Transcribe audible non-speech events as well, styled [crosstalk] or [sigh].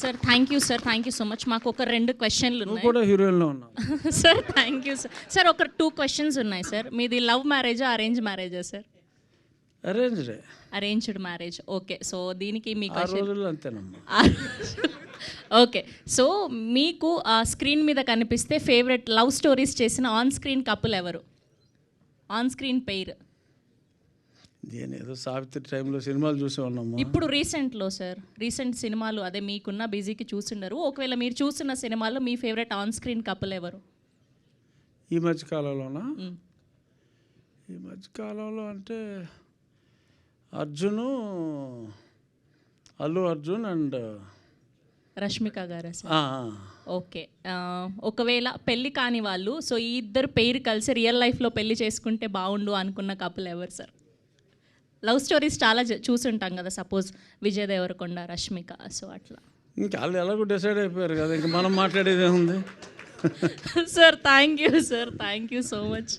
Sir thank you sir thank you so much మాకు ఒక రెండు క్వశ్చన్లు ఉన్నాయి. కూడా హీరోయిన్లో ఉన్నావు. Sir thank you sir sir ఒక టూ క్వశ్చన్స్ ఉన్నాయి సార్ మీది లవ్ మ్యారేజా అరేంజ్ మ్యారేజా సార్ అరేంజ్డే అరేంజ్డ్ మ్యారేజ్ ఓకే సో దీనికి మీ ఆ క్వశ్చన్ రోజుల్లో అంతేనమ్మా. [laughs] ఓకే సో మీకు ఆ స్క్రీన్ మీద కనిపిస్తే ఫేవరెట్ లవ్ స్టోరీస్ చేసిన ఆన్ స్క్రీన్ కపుల్ ఎవరు? ఆన్ స్క్రీన్ పెయిర్ నేను ఏదో సావిత్రి టైంలో సినిమాలు చూసి ఉన్నాము ఇప్పుడు రీసెంట్లో సార్ రీసెంట్ సినిమాలు అదే మీకున్న బిజీకి చూసుండరు. ఒకవేళ మీరు చూస్తున్న సినిమాలో మీ ఫేవరెట్ ఆన్ స్క్రీన్ కపుల్ ఎవరు? ఈ మధ్య కాలంలోనా? మ్. ఈ మధ్య కాలంలో అంటే అర్జును అల్లు అర్జున్ అండ్ రష్మిక గారా సార్? ఓకే. ఒకవేళ పెళ్ళి కాని వాళ్ళు సో ఈ ఇద్దరు పేరు కలిసి రియల్ లైఫ్లో పెళ్ళి చేసుకుంటే బాగుండు అనుకున్న కపుల్ ఎవరు సార్? లవ్ స్టోరీస్ చాలా చూసుంటాం కదా సపోజ్ విజయ్ దేవరకొండ రష్మిక సో అట్లా. ఇంకా వాళ్ళు ఎలాగో డిసైడ్ అయిపోయారు కదా ఇంకా మనం మాట్లాడేది ఏముంది? Sir thank you sir thank you so much